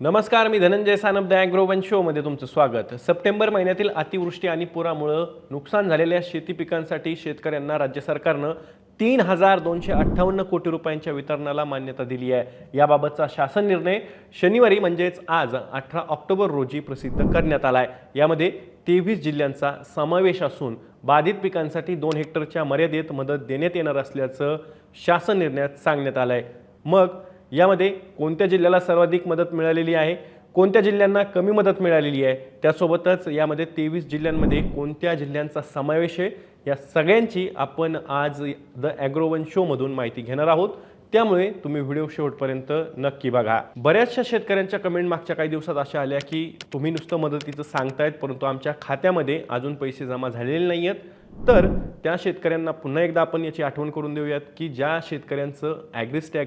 नमस्कार मी धनंजय सानप द ॲग्रोवन शोमध्ये तुमचं स्वागत. सप्टेंबर महिन्यातील अतिवृष्टी आणि पुरामुळं नुकसान झालेल्या शेती पिकांसाठी शेतकऱ्यांना राज्य सरकारनं तीन हजार दोनशे अठ्ठावन्न कोटी रुपयांच्या वितरणाला मान्यता दिली आहे. याबाबतचा शासन निर्णय शनिवारी म्हणजेच आज अठरा ऑक्टोबर रोजी प्रसिद्ध करण्यात आला आहे यामध्ये तेवीस जिल्ह्यांचा समावेश असून बाधित पिकांसाठी दोन हेक्टरच्या मर्यादेत मदत देण्यात येणार असल्याचं शासन निर्णयात सांगण्यात आलं आहे मग यामध्ये कोणत्या जिल्ह्याला सर्वाधिक मदत मिळालेली आहे? कोणत्या जिल्ह्यांना कमी मदत मिळालेली आहे? त्यासोबतच यामध्ये तेवीस जिल्ह्यांमध्ये कोणत्या जिल्ह्यांचा समावेश आहे? या सगळ्यांची आपण आज द ॲग्रोवन शोमधून माहिती घेणार आहोत. त्यामुळे तुम्ही व्हिडिओ शेवटपर्यंत नक्की बघा. बऱ्याचशा शेतकऱ्यांच्या कमेंट मागच्या काही दिवसात अशा आल्या की तुम्ही नुसतं मदतीचं सांगतायत परंतु आमच्या खात्यामध्ये अजून पैसे जमा झालेले नाही आहेत तर त्या शेतकऱ्यांना पुन्हा एकदा आपण याची आठवण करून देऊयात की ज्या शेतकऱ्यांचं ॲग्रिस्टॅग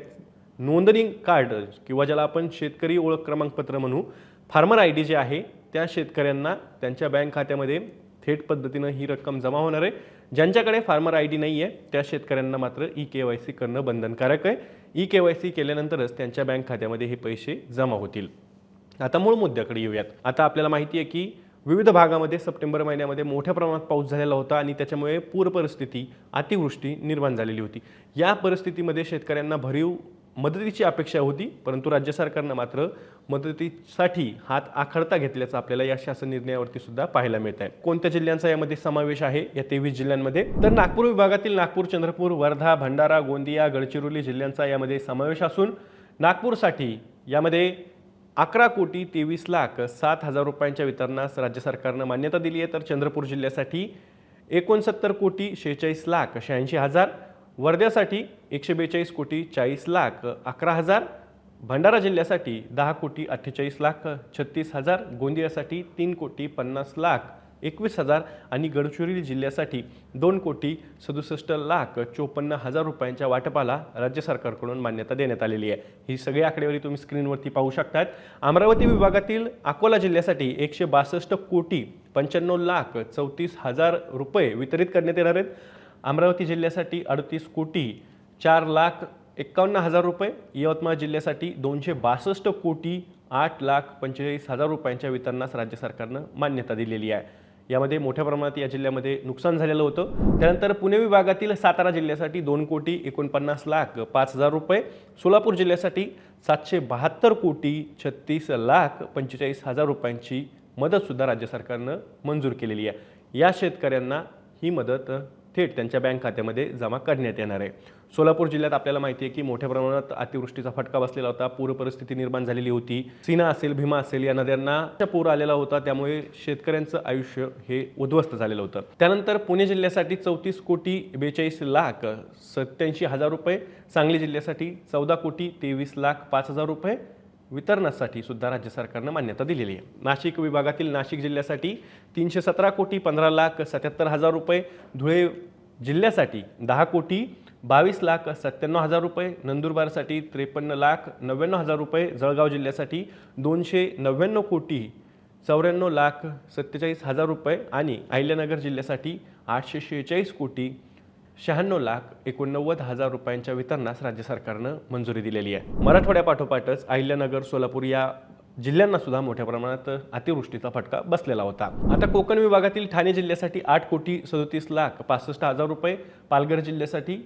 नोंदणी कार्ड किंवा ज्याला आपण शेतकरी ओळख क्रमांकपत्र म्हणू फार्मर आय डी जे आहे त्या शेतकऱ्यांना त्यांच्या बँक खात्यामध्ये थेट पद्धतीनं ही रक्कम जमा होणार आहे. ज्यांच्याकडे फार्मर आय डी नाही आहे त्या शेतकऱ्यांना मात्र ई के वाय सी करणं बंधनकारक आहे. ई के वाय सी केल्यानंतरच त्यांच्या बँक खात्यामध्ये हे पैसे जमा होतील. आता मूळ मुद्द्याकडे येऊयात. आता आपल्याला माहिती आहे की विविध भागामध्ये सप्टेंबर महिन्यामध्ये मोठ्या प्रमाणात पाऊस झालेला होता आणि त्याच्यामुळे पूर परिस्थिती अतिवृष्टी निर्माण झालेली होती. या परिस्थितीमध्ये शेतकऱ्यांना भरीव मदतीची अपेक्षा होती परंतु राज्य सरकारनं मात्र मदतीसाठी हात आखडता घेतल्याचं आपल्याला या शासन निर्णयावरती सुद्धा पाहायला मिळत आहे कोणत्या जिल्ह्यांचा यामध्ये समावेश आहे? या तेवीस जिल्ह्यांमध्ये? तर नागपूर विभागातील नागपूर चंद्रपूर वर्धा भंडारा गोंदिया गडचिरोली जिल्ह्यांचा यामध्ये समावेश असून नागपूरसाठी यामध्ये अकरा कोटी तेवीस लाख सात हजार रुपयांच्या वितरणास राज्य सरकारनं मान्यता दिली आहे. तर चंद्रपूर जिल्ह्यासाठी एकोणसत्तर कोटी शेहेचाळीस लाख शहाऐंशी हजार वर्ध्यासाठी एकशे बेचाळीस कोटी चाळीस लाख अकरा हजार भंडारा जिल्ह्यासाठी दहा कोटी अठ्ठेचाळीस लाख छत्तीस हजार गोंदियासाठी तीन कोटी पन्नास लाख एकवीस हजार आणि गडचिरोली जिल्ह्यासाठी दोन कोटी सदुसष्ट लाख चोपन्न हजार रुपयांच्या वाटपाला राज्य सरकारकडून मान्यता देण्यात आलेली आहे. ही सगळी आकडेवारी तुम्ही स्क्रीनवरती पाहू शकतात. अमरावती विभागातील अकोला जिल्ह्यासाठी एकशे बासष्ट कोटी पंच्याण्णव लाख चौतीस हजार रुपये वितरित करण्यात येणार आहेत. अमरावती जिल्ह्यासाठी अडतीस कोटी चार लाख एक्कावन्न हजार रुपये यवतमाळ जिल्ह्यासाठी दोनशे बासष्ट कोटी आठ लाख पंचेचाळीस हजार रुपयांच्या वितरणास राज्य सरकारनं मान्यता दिलेली आहे. यामध्ये मोठ्या प्रमाणात या जिल्ह्यामध्ये नुकसान झालेलं होतं. त्यानंतर पुणे विभागातील सातारा जिल्ह्यासाठी दोन कोटी एकोणपन्नास लाख पाच हजार रुपये सोलापूर जिल्ह्यासाठी सातशे बहात्तर कोटी छत्तीस लाख पंचेचाळीस हजार रुपयांची मदतसुद्धा राज्य सरकारनं मंजूर केलेली आहे. या शेतकऱ्यांना ही मदत थेट त्यांच्या बँक खात्यामध्ये जमा करण्यात येणार आहे. सोलापूर जिल्ह्यात आपल्याला माहिती आहे की मोठ्या प्रमाणात अतिवृष्टीचा फटका बसलेला होता. पूर परिस्थिती निर्माण झालेली होती. सीना असेल भीमा असेल या नद्यांना पूर आलेला होता. त्यामुळे शेतकऱ्यांचं आयुष्य हे उद्ध्वस्त झालेलं होतं. त्यानंतर पुणे जिल्ह्यासाठी चौतीस कोटी बेचाळीस लाख सत्याऐंशी हजार रुपये सांगली जिल्ह्यासाठी चौदा कोटी तेवीस लाख पाच हजार रुपये वितरणासाठी सुद्धा राज्य सरकारनं मान्यता दिलेली आहे. नाशिक विभागातील नाशिक जिल्ह्यासाठी तीनशे सतरा कोटी पंधरा लाख सत्याहत्तर हजार रुपये धुळे जिल्ह्यासाठी दहा कोटी बावीस लाख सत्त्याण्णव हजार रुपये नंदुरबारसाठी त्रेपन्न लाख नव्याण्णव हजार रुपये जळगाव जिल्ह्यासाठी दोनशे नव्याण्णव कोटी चौऱ्याण्णव लाख सत्तेचाळीस हजार रुपये आणि अहिल्यानगर जिल्ह्यासाठी आठशे शेहेचाळीस कोटी शहाण्णव लाख एकोणनव्वद हजार रुपयांच्या वितरणास राज्य सरकारनं मंजुरी दिलेली आहे. मराठवाड्यापाठोपाठच अहिल्यानगर सोलापूर या जिल्ह्यांना सुद्धा मोठ्या प्रमाणात अतिवृष्टीचा फटका बसलेला होता. आता कोकण विभागातील ठाणे जिल्ह्यासाठी आठ कोटी सदोतीस लाख पासष्ट हजार रुपये पालघर जिल्ह्यासाठी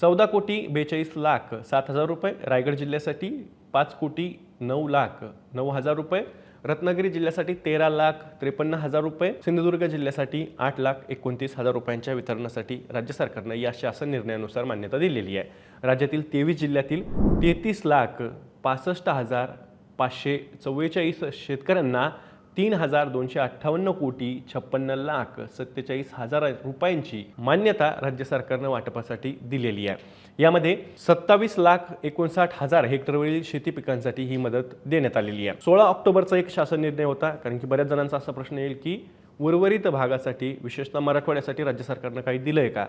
चौदा कोटी बेचाळीस लाख सात हजार रुपये रायगड जिल्ह्यासाठी पाच कोटी नऊ लाख नऊ हजार रुपये रत्नागिरी जिल्ह्यासाठी तेरा लाख त्रेपन्न हजार रुपये सिंधुदुर्ग जिल्ह्यासाठी आठ लाख एकोणतीस हजार रुपयांच्या वितरणासाठी राज्य सरकारनं या शासन निर्णयानुसार मान्यता दिलेली आहे. राज्यातील तेवीस जिल्ह्यातील तेहतीस लाख पासष्ट हजार पाचशे चव्वेचाळीस शेतकऱ्यांना तीन हजार दोनशे अठ्ठावन्न कोटी छप्पन्न लाख सत्तेचाळीस हजार रुपयांची मान्यता राज्य सरकारनं वाटपासाठी दिलेली आहे. यामध्ये सत्तावीस लाख एकोणसाठ हजार हेक्टरवरील शेती पिकांसाठी ही मदत देण्यात आलेली आहे. सोळा ऑक्टोबरचा एक शासन निर्णय होता कारण की बऱ्याच जणांचा असा प्रश्न येईल की उर्वरित भागासाठी विशेषतः मराठवाड्यासाठी राज्य सरकारनं काही दिलं आहे का?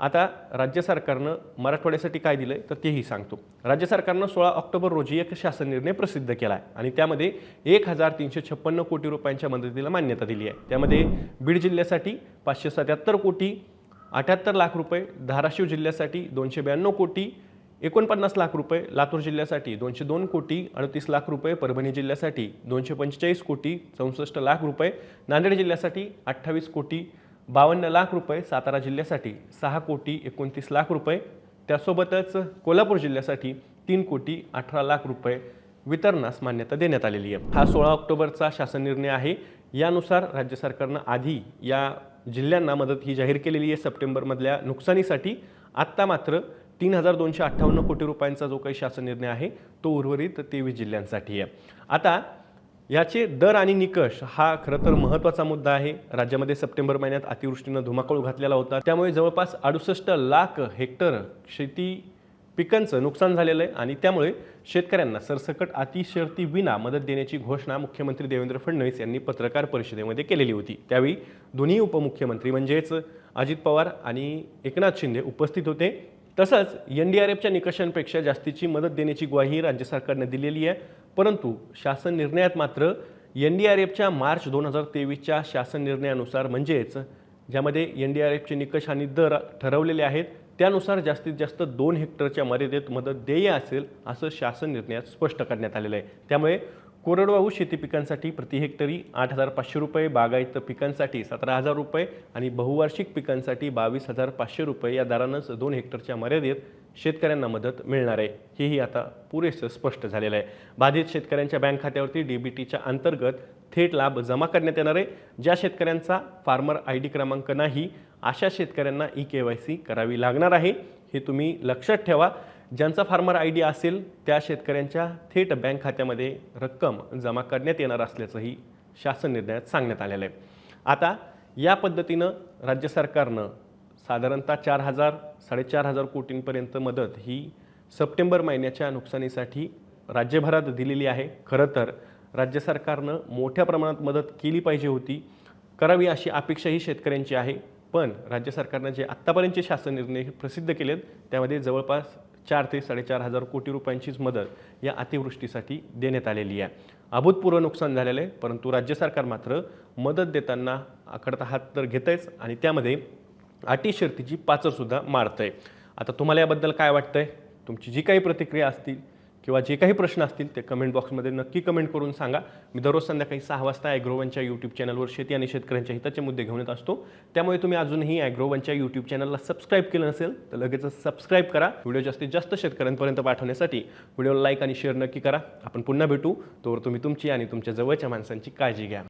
आता राज्य सरकारनं मराठवाड्यासाठी काय दिलं आहे तर तेही सांगतो. राज्य सरकारनं सोळा ऑक्टोबर रोजी एक शासन निर्णय प्रसिद्ध केला आहे आणि त्यामध्ये एक हजार तीनशे छप्पन्न कोटी रुपयांच्या मदतीला मान्यता दिली आहे. त्यामध्ये बीड जिल्ह्यासाठी पाचशे सत्याहत्तर कोटी अठ्याहत्तर लाख रुपये धाराशिव जिल्ह्यासाठी दोनशे ब्याण्णव कोटी एकोणपन्नास लाख रुपये लातूर जिल्ह्यासाठी दोनशे दोन कोटी अडतीस लाख रुपये परभणी जिल्ह्यासाठी दोनशे पंचेचाळीस कोटी चौसष्ट लाख रुपये नांदेड जिल्ह्यासाठी अठ्ठावीस कोटी बावन्न लाख रुपये सातारा जिल्ह्यासाठी सहा कोटी एकोणतीस लाख रुपये. त्यासोबतच कोल्हापूर जिल्ह्यासाठी तीन कोटी अठरा लाख रुपये वितरणास मान्यता देण्यात आलेली आहे. हा सोळा ऑक्टोबरचा शासन निर्णय आहे. यानुसार राज्य सरकारनं आधी या जिल्ह्यांना मदत ही जाहीर केलेली आहे. सप्टेंबरमधल्या नुकसानीसाठी आत्ता मात्र तीन हजार दोनशे अठ्ठावन्न कोटी रुपयांचा जो काही शासन निर्णय आहे तो उर्वरित तेवीस जिल्ह्यांसाठी आहे. आता याचे दर आणि निकष हा खरं तर महत्त्वाचा मुद्दा आहे. राज्यामध्ये सप्टेंबर महिन्यात अतिवृष्टीनं धुमाकूळ घातलेला होता. त्यामुळे जवळपास अडुसष्ट लाख हेक्टर शेती पिकांचं नुकसान झालेलं आहे आणि त्यामुळे शेतकऱ्यांना सरसकट अतिशर्ती विना मदत देण्याची घोषणा मुख्यमंत्री देवेंद्र फडणवीस यांनी पत्रकार परिषदेमध्ये केलेली होती. त्यावेळी दोन्ही उपमुख्यमंत्री म्हणजेच अजित पवार आणि एकनाथ शिंदे उपस्थित होते. तसंच एन डी आर एफच्या निकषांपेक्षा जास्तीची मदत देण्याची ग्वाही राज्य सरकारने दिलेली आहे. परंतु शासन निर्णयात मात्र एन डी आर एफच्या मार्च दोन हजार तेवीसच्या शासन निर्णयानुसार म्हणजेच ज्यामध्ये एन डी आर एफचे निकष आणि दर ठरवलेले आहेत त्यानुसार जास्तीत जास्त दोन हेक्टरच्या मर्यादेत मदत देय असेल असं शासन निर्णयात स्पष्ट करण्यात आलेलं आहे. त्यामुळे कोरडवाहू शेती पिकांसाठी प्रति हेक्टरी आठ हजार पाचशे रुपये बागायत पिकांसाठी सतरा हजार रुपये आणि बहुवार्षिक पिकांसाठी बावीस हजार पाचशे रुपये या दरानंच दोन हेक्टरच्या मर्यादेत शेतकऱ्यांना मदत मिळणार आहे हेही आता पुरेसं स्पष्ट झालेलं आहे. बाधित शेतकऱ्यांच्या बँक खात्यावरती डी बी टीच्या अंतर्गत थेट लाभ जमा करण्यात येणार आहे. ज्या शेतकऱ्यांचा फार्मर आय डी क्रमांक नाही अशा शेतकऱ्यांना ई के वाय सी करावी लागणार आहे. हे तुम्ही लक्षात ठेवा. ज्यांचा फार्मर आय डी असेल त्या शेतकऱ्यांच्या थेट बँक खात्यामध्ये रक्कम जमा करण्यात येणार असल्याचंही शासन निर्णयात सांगण्यात आलेलं आहे. आता या पद्धतीनं राज्य सरकारनं साधारणतः चार हजार साडेचार हजार कोटींपर्यंत मदत ही सप्टेंबर महिन्याच्या नुकसानीसाठी राज्यभरात दिलेली आहे. खरं तर राज्य सरकारनं मोठ्या प्रमाणात मदत केली पाहिजे होती करावी अशी अपेक्षाही शेतकऱ्यांची आहे. पण राज्य सरकारनं जे आत्तापर्यंतचे शासन निर्णय प्रसिद्ध केलेत त्यामध्ये जवळपास चार ते साडेचार हजार कोटी रुपयांचीच मदत या अतिवृष्टीसाठी देण्यात आलेली आहे. अभूतपूर्व नुकसान झालेलं आहे परंतु राज्य सरकार मात्र मदत देताना आखडता हात तर घेतंयच आणि त्यामध्ये अटी शर्तीची पाचरसुद्धा मारतंय. आता तुम्हाला याबद्दल काय वाटतंय? तुमची जी काही प्रतिक्रिया असतील किंवा जे काही प्रश्न असतील ते कमेंट बॉक्समध्ये नक्की कमेंट करून सांगा. मी दररोज संध्याकाळी सहा वाजता ॲग्रोवनच्या यूट्यूब चॅनलवर शेती आणि शेतकऱ्यांच्या हिताचे मुद्दे घेऊन येत असतो. त्यामुळे तुम्ही अजूनही ॲग्रोवनच्या यूट्यूब चॅनलला सबस्क्राईब केलं नसेल तर लगेचच सबस्क्राईब करा. व्हिडिओ जास्तीत जास्त शेतकऱ्यांपर्यंत पाठवण्यासाठी व्हिडिओला लाईक आणि शेअर नक्की करा. आपण पुन्हा भेटू. तोवर तुम्ही तुमची आणि तुमच्या जवळच्या माणसांची काळजी घ्या.